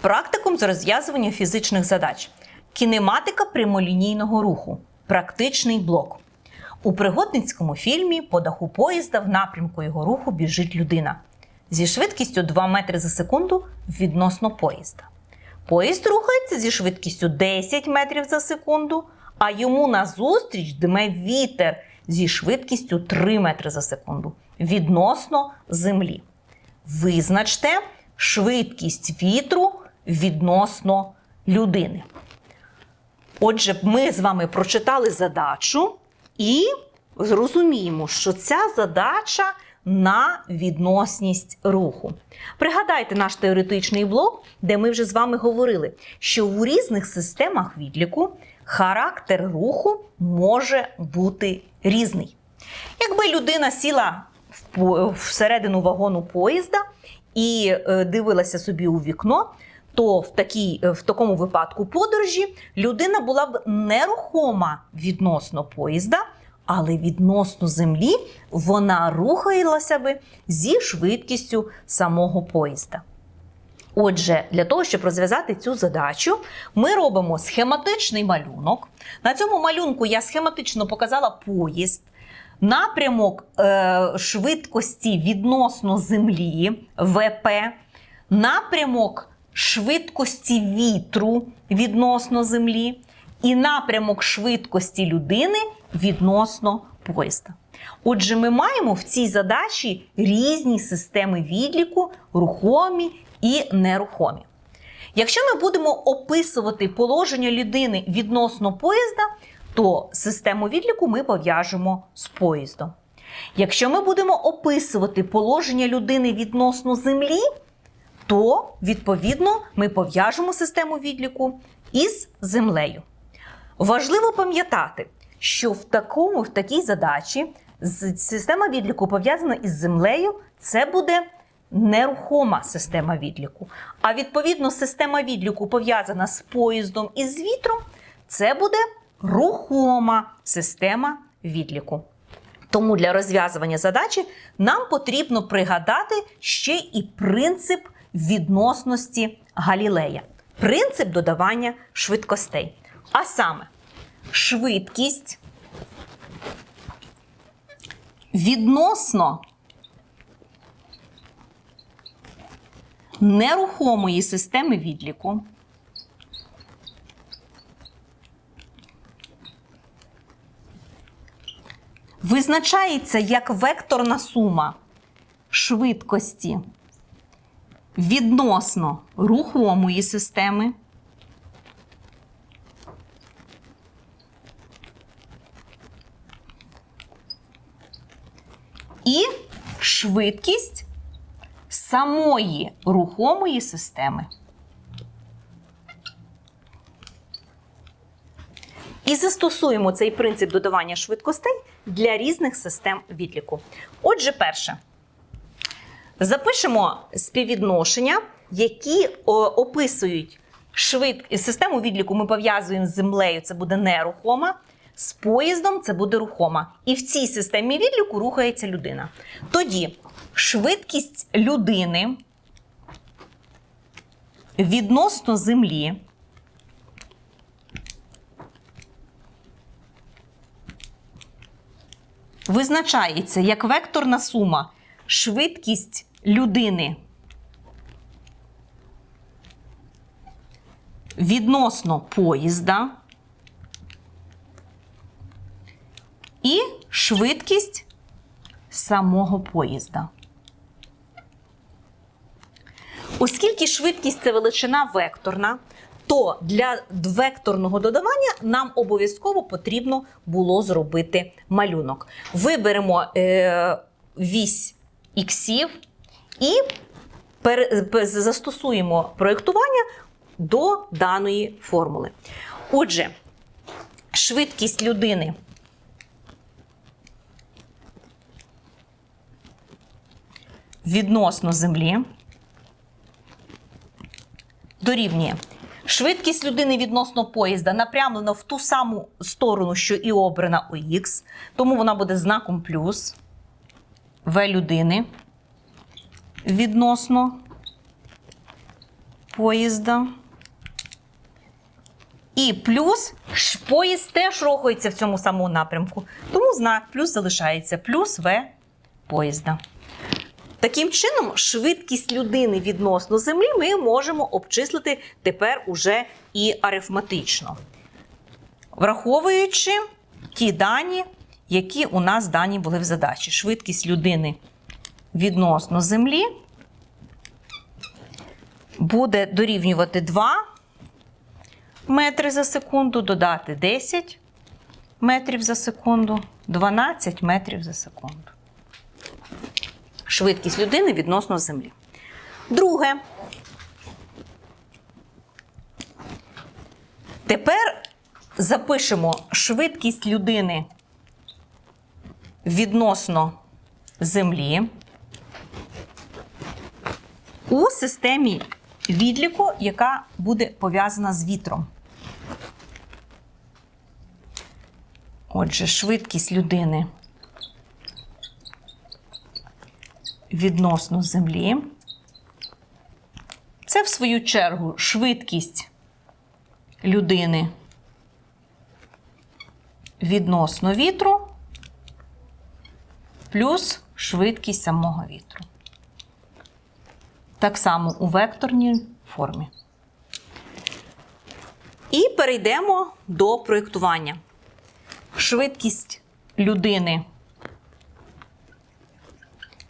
Практикум з розв'язування фізичних задач. Кінематика прямолінійного руху. Практичний блок. У пригодницькому фільмі по даху поїзда в напрямку його руху біжить людина зі швидкістю 2 метри за секунду відносно поїзда. Поїзд рухається зі швидкістю 10 метрів за секунду, а йому назустріч дме вітер зі швидкістю 3 метри за секунду відносно землі. Визначте швидкість вітру відносно людини. Отже, ми з вами прочитали задачу і зрозуміємо, що ця задача на відносність руху. Пригадайте наш теоретичний блок, де ми вже з вами говорили, що у різних системах відліку характер руху може бути різний. Якби людина сіла всередину вагону поїзда і е, дивилася собі у вікно, то в, такій, е, в такому випадку подорожі людина була б нерухома відносно поїзда, але відносно землі вона рухалася би зі швидкістю самого поїзда. Отже, для того, щоб розв'язати цю задачу, ми робимо схематичний малюнок. На цьому малюнку я схематично показала поїзд, напрямок е, швидкості відносно землі ВП, напрямок швидкості вітру відносно землі, і напрямок швидкості людини відносно поїзда. Отже, ми маємо в цій задачі різні системи відліку, рухомі і нерухомі. Якщо ми будемо описувати положення людини відносно поїзда, то систему відліку ми пов'яжемо з поїздом. Якщо ми будемо описувати положення людини відносно землі, то відповідно ми пов'яжемо систему відліку із землею. Важливо пам'ятати, що в такому в такій задачі система відліку пов'язана із землею, це буде нерухома система відліку. А відповідно, система відліку пов'язана з поїздом і з вітром, це буде рухома система відліку. Тому для розв'язування задачі нам потрібно пригадати ще і принцип відносності Галілея, принцип додавання швидкостей. А саме, швидкість відносно нерухомої системи відліку визначається як векторна сума швидкості відносно рухомої системи і швидкість самої рухомої системи. І застосуємо цей принцип додавання швидкостей для різних систем відліку. Отже, перше. Запишемо співвідношення, які описують швид... систему відліку. Ми пов'язуємо з землею, це буде нерухома. З поїздом це буде рухома. І в цій системі відліку рухається людина. Тоді швидкість людини відносно землі визначається як векторна сума швидкість людини відносно поїзда і швидкість самого поїзда. Оскільки швидкість це величина векторна, то для векторного додавання нам обов'язково потрібно було зробити малюнок. Виберемо е, вісь іксів і застосуємо проєктування до даної формули. Отже, швидкість людини відносно землі дорівнює. Швидкість людини відносно поїзда напрямлена в ту саму сторону, що і обрана у Х, тому вона буде знаком плюс В людини відносно поїзда. І плюс поїзд теж рухається в цьому самому напрямку. Тому знак плюс залишається плюс В поїзда. Таким чином, швидкість людини відносно землі ми можемо обчислити тепер уже і арифметично, враховуючи ті дані, які у нас дані були в задачі. Швидкість людини відносно землі буде дорівнювати 2 метри за секунду, додати 10 метрів за секунду, 12 метрів за секунду. Швидкість людини відносно землі. Друге. Тепер запишемо швидкість людини відносно землі у системі відліку, яка буде пов'язана з вітром. Отже, швидкість людини відносно землі. Це, в свою чергу, швидкість людини відносно вітру плюс швидкість самого вітру. Так само у векторній формі. І перейдемо до проєктування. Швидкість людини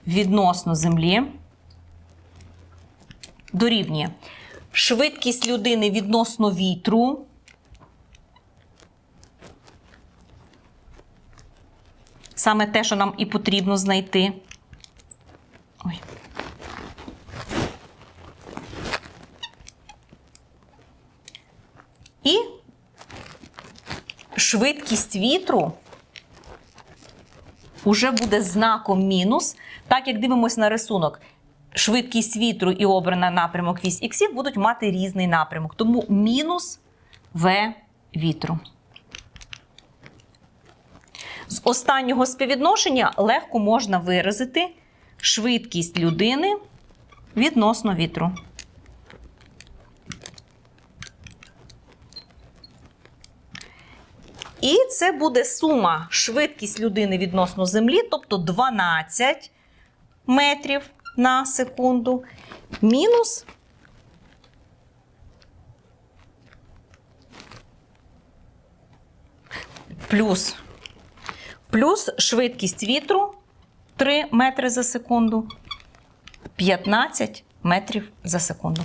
відносно землі дорівнює швидкість людини відносно вітру. Саме те, що нам і потрібно знайти. І швидкість вітру уже буде знаком мінус. Так як дивимося на рисунок, швидкість вітру і обрана напрямок вісь іксів будуть мати різний напрямок. Тому мінус В вітру. З останнього співвідношення легко можна виразити швидкість людини відносно вітру. І це буде сума швидкість людини відносно землі, тобто 12 метрів на секунду, мінус плюс, плюс швидкість вітру 3 метри за секунду, 15 метрів за секунду.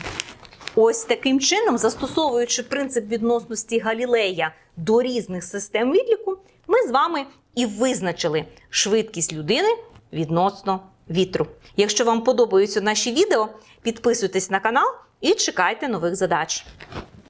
Ось таким чином, застосовуючи принцип відносності Галілея до різних систем відліку, ми з вами і визначили швидкість людини відносно вітру. Якщо вам подобаються наші відео, підписуйтесь на канал і чекайте нових задач.